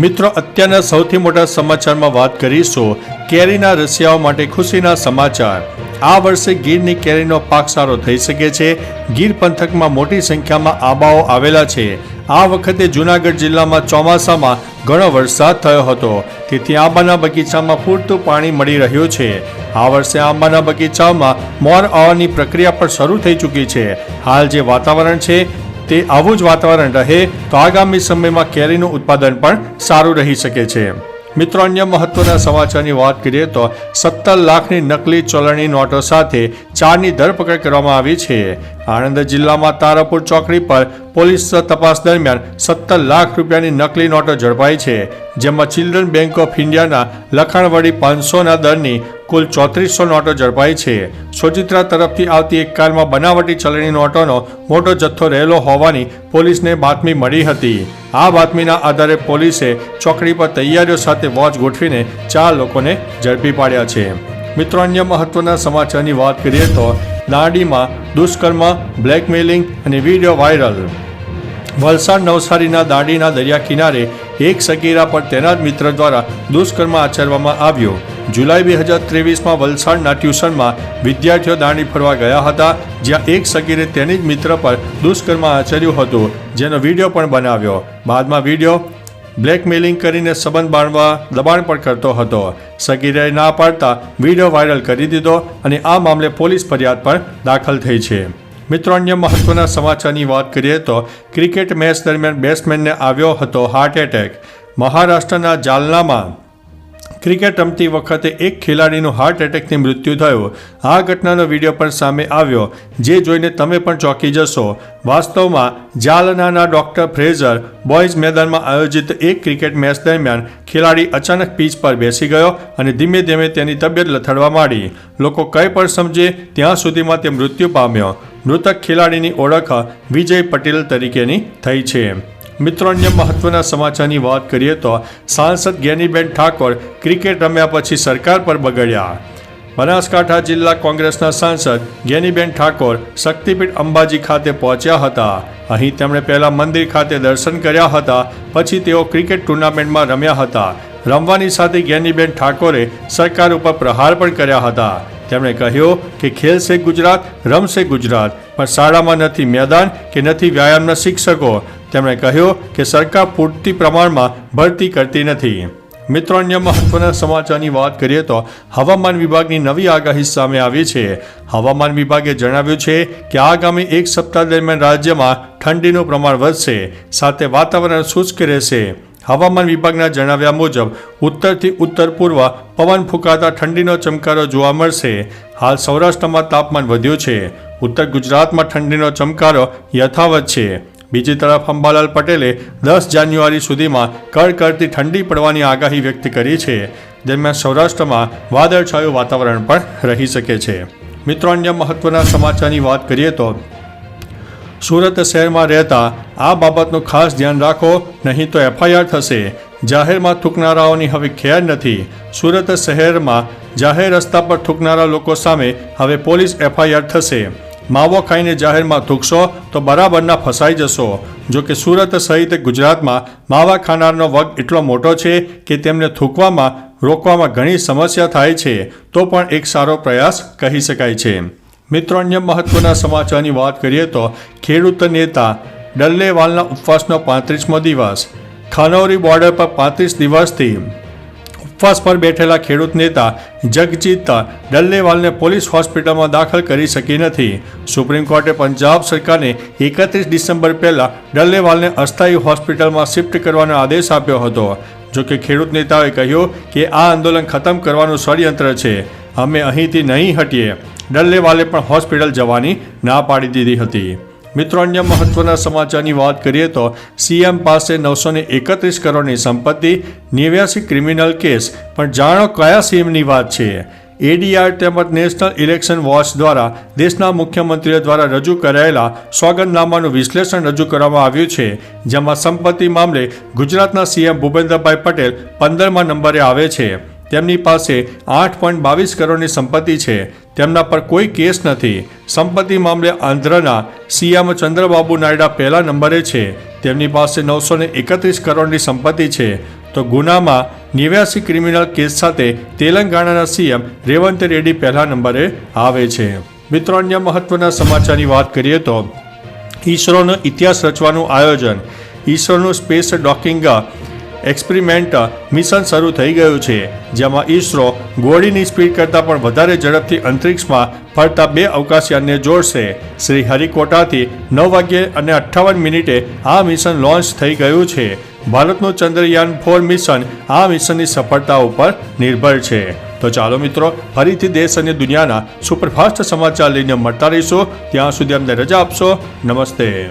મિત્રો, અત્યારના સૌથી મોટા સમાચારમાં વાત કરીશું કેરીના રસિયાઓ માટે ખુશીના સમાચાર. આ વર્ષે ગીરની કેરીનો પાક સારો થઈ શકે છે. ગીર પંથકમાં મોટી સંખ્યામાં આંબાઓ આવેલા છે. આ વખતે જૂનાગઢ જિલ્લામાં ચોમાસામાં ઘણો વરસાદ થયો હતો. તેથી આંબાના બગીચામાં પૂરતું પાણી મળી રહ્યું છે. આ વર્ષે આંબાના બગીચામાં મોર આવવાની પ્રક્રિયા પણ શરૂ થઈ ચૂકી છે. હાલ જે વાતાવરણ છે તે આવું જ વાતાવરણ રહે તો આગામી સમયમાં કેરીનું ઉત્પાદન પણ સારું રહી શકે છે. મિત્રો, અન્ય મહત્વના સમાચારની વાત કરીએ તો સત્તર લાખની નકલી ચલણી નોટો સાથે ચારની ધરપકડ કરવામાં આવી છે. આણંદ જિલ્લામાં તારાપુર ચોકડી પર પોલીસ તપાસ દરમિયાન સત્તર લાખ રૂપિયાની નકલી નોટો ઝડપાઈ છે, જેમાં ચિલ્ડ્રન બેંક ઓફ ઇન્ડિયાના લખાણવડી પાંચસોના દરની કુલ ચોત્રીસો નોટો ઝડપાઈ છે. સોજિત્રા તરફથી આવતી એક કારમાં બનાવટી ચલણી નોટોનો મોટો જથ્થો રહેલો હોવાની પોલીસને બાતમી મળી હતી. આ બાતમીના આધારે પોલીસે ચોકડી પર તૈયારીઓ સાથે વોચ ગોઠવીને ચાર લોકોને ઝડપી પાડ્યા છે. મિત્રો, અન્ય મહત્વના સમાચારની વાત કરીએ તો દાંડીમાં દુષ્કર્મ, બ્લેકમેલિંગ અને વીડિયો વાયરલ. વલસાડ નવસારીના દાંડીના દરિયા કિનારે એક સગીરા પર તેના જ મિત્ર દ્વારા દુષ્કર્મ આચરવામાં આવ્યો. જુલાઈ બે હજાર ત્રેવીસમાં વલસાડના ટ્યુશનમાં વિદ્યાર્થીઓ દાંડી ફરવા ગયા હતા, જ્યાં એક સગીરે તેની જ મિત્ર પર દુષ્કર્મ આચર્યું હતું, જેનો વીડિયો પણ બનાવ્યો. બાદમાં વીડિયો બ્લેકમેલિંગ કરીને સંબંધ બાંધવા દબાણ પણ કરતો હતો. સગીરાએ ના પાડતા વીડિયો વાયરલ કરી દીધો અને આ મામલે પોલીસ ફરિયાદ પણ દાખલ થઈ છે. મિત્રો, અન્ય મહત્વના સમાચારની વાત કરીએ તો ક્રિકેટ મેચ દરમિયાન બેટ્સમેનને આવ્યો હતો હાર્ટ એટેક. મહારાષ્ટ્રના જાલનામાં ક્રિકેટ રમતી વખતે એક ખેલાડીનું હાર્ટ એટેકથી મૃત્યુ થયું. આ ઘટનાનો વીડિયો પણ સામે આવ્યો, જે જોઈને તમે પણ ચોંકી જશો. વાસ્તવમાં, જાલનાના ડોક્ટર ફ્રેઝર બોયઝ મેદાનમાં આયોજિત એક ક્રિકેટ મેચ દરમિયાન ખેલાડી અચાનક પીચ પર બેસી ગયો અને ધીમે ધીમે તેની તબિયત લથડવા માંડી. લોકો કંઈ પણ સમજે, ત્યાં સુધીમાં તે મૃત્યુ પામ્યો. મૃતક ખેલાડીની ઓળખ વિજય પટેલ તરીકેની થઈ છે. મિત્રો, અન્ય મહત્વના સમાચારની વાત કરીએ તો સાંસદ જ્ઞાનીબેન ઠાકોર ક્રિકેટ રમ્યા પછી સરકાર પર બગડ્યા. બનાસકાંઠા જિલ્લા કોંગ્રેસના સાંસદ જ્ઞાનીબેન ઠાકોર શક્તિપીઠ અંબાજી ખાતે પહોંચ્યા હતા. અહીં તેમણે પહેલા મંદિર ખાતે દર્શન કર્યા હતા, પછી તેઓ ક્રિકેટ ટુર્નામેન્ટમાં રમ્યા હતા. રમવાની સાથે જ્ઞાનીબેન ઠાકોરે સરકાર ઉપર પ્રહાર પણ કર્યા હતા. તેમણે કહ્યું કે ખેલશે ગુજરાત, રમશે ગુજરાત, પણ શાળામાં નથી મેદાન કે નથી વ્યાયામના શિક્ષકો. તેમણે કહ્યું કે સરકાર પૂરતી પ્રમાણમાં ભરતી કરતી નથી. મિત્રો, અન્ય મહત્વના સમાચારની વાત કરીએ તો હવામાન વિભાગની નવી આગાહી સામે આવી છે. હવામાન વિભાગે જણાવ્યું છે કે આગામી એક સપ્તાહ દરમિયાન રાજ્યમાં ઠંડીનું પ્રમાણ વધશે, સાથે વાતાવરણ શુષ્ક રહેશે. હવામાન વિભાગના જણાવ્યા મુજબ, ઉત્તરથી ઉત્તર પૂર્વ પવન ફૂંકાતા ઠંડીનો ચમકારો જોવા મળશે. હાલ સૌરાષ્ટ્રમાં તાપમાન વધ્યું છે. ઉત્તર ગુજરાતમાં ઠંડીનો ચમકારો યથાવત છે. બીજી તરફ અંબાલાલ પટેલે દસ જાન્યુઆરી સુધીમાં કડકડતી ઠંડી પડવાની આગાહી વ્યક્ત કરી છે દરમિયાન સૌરાષ્ટ્રમાં વાદળછાયું વાતાવરણ પણ રહી શકે છે. મિત્રો, અન્ય મહત્વના સમાચારની વાત કરીએ તો, સુરત શહેરમાં રહેતા આ બાબતનું ખાસ ધ્યાન રાખો, નહીં તો એફઆઈઆર થશે. જાહેરમાં થૂકનારાઓની હવે ખેર નથી. સુરત શહેરમાં જાહેર રસ્તા પર થૂકનારા લોકો સામે હવે પોલીસ એફઆઈઆર થશે. માવો ખાઈને જાહેરમાં થૂકશો તો બરાબરના ફસાઈ જશો. જો કે સુરત સહિત ગુજરાતમાં માવા ખાનારનો વર્ગ એટલો મોટો છે કે તેમને થૂકવામાં, રોકવામાં ઘણી સમસ્યા થાય છે, તો પણ એક સારો પ્રયાસ કહી શકાય છે. મિત્રો, અન્ય મહત્વના સમાચારની વાત કરીએ તો ખેડૂત નેતા ડલ્લેવાલના ઉપવાસનો પાંત્રીસમો દિવસ. ખાનૌરી બોર્ડર પર પાંત્રીસ દિવસથી ઉપવાસ પર બેઠેલા ખેડૂત નેતા જગજીત ડલ્લેવાલને પોલીસ હોસ્પિટલમાં દાખલ કરી શકી નથી. સુપ્રીમ કોર્ટે પંજાબ સરકારને એકત્રીસ ડિસેમ્બર પહેલાં ડલ્લેવાલને અસ્થાયી હોસ્પિટલમાં શિફ્ટ કરવાનો આદેશ આપ્યો હતો. જો કે ખેડૂત નેતાઓએ કહ્યું કે આ આંદોલન ખતમ કરવાનું ષડયંત્ર છે. અમે અહીંથી નહીં હટીએ. ડલ્લેવાલે પણ હોસ્પિટલ જવાની ના પાડી દીધી હતી. મિત્રો, અન્ય મહત્વના સમાચારની વાત કરીએ તો સીએમ પાસે નવસો ને એકત્રીસ કરોડની સંપત્તિ, નેવ્યાસી ક્રિમિનલ કેસ. પણ જાણો કયા સીએમની વાત છે? એડીઆર તેમજ નેશનલ ઇલેક્શન વોચ દ્વારા દેશના મુખ્યમંત્રીઓ દ્વારા રજૂ કરાયેલા સોગંદનામાનું વિશ્લેષણ રજૂ કરવામાં આવ્યું છે, જેમાં સંપત્તિ મામલે ગુજરાતના સીએમ ભૂપેન્દ્રભાઈ પટેલ પંદરમા નંબરે આવે છે. તેમની પાસે આઠ પોઈન્ટ બાવીસ કરોડની સંપત્તિ છે. તેમના પર કોઈ કેસ નથી. સંપત્તિ મામલે આંધ્રના સીએમ ચંદ્રબાબુ નાયડા પહેલા નંબરે છે. તેમની પાસે નવસો એકત્રીસ કરોડની સંપત્તિ છે. તો ગુનામાં નેવ્યાસી ક્રિમિનલ કેસ સાથે તેલંગાણાના સીએમ રેવંત રેડ્ડી પહેલા નંબરે આવે છે. મિત્રો, અન્ય મહત્વના સમાચારની વાત કરીએ તો ઈસરોનો ઇતિહાસ રચવાનું આયોજન. ઈસરોનું સ્પેસ ડોકિંગ એક્સપેરિમેન્ટ મિશન શરૂ થઈ ગયું છે, જેમાં ઈસરો ગોળીની સ્પીડ કરતાં પણ વધારે ઝડપથી અંતરિક્ષમાં ફરતા બે અવકાશયાનને જોડશે. શ્રી હરિકોટાથી નવ વાગ્યે અને અઠ્ઠાવન મિનિટે આ મિશન લોન્ચ થઈ ગયું છે. ભારતનું ચંદ્રયાન ફોર મિશન આ મિશનની સફળતા ઉપર નિર્ભર છે. તો ચાલો મિત્રો, ફરીથી દેશ અને દુનિયાના સુપરફાસ્ટ સમાચાર લઈને મળતા રહીશું. ત્યાં સુધી અમને રજા આપશો. નમસ્તે.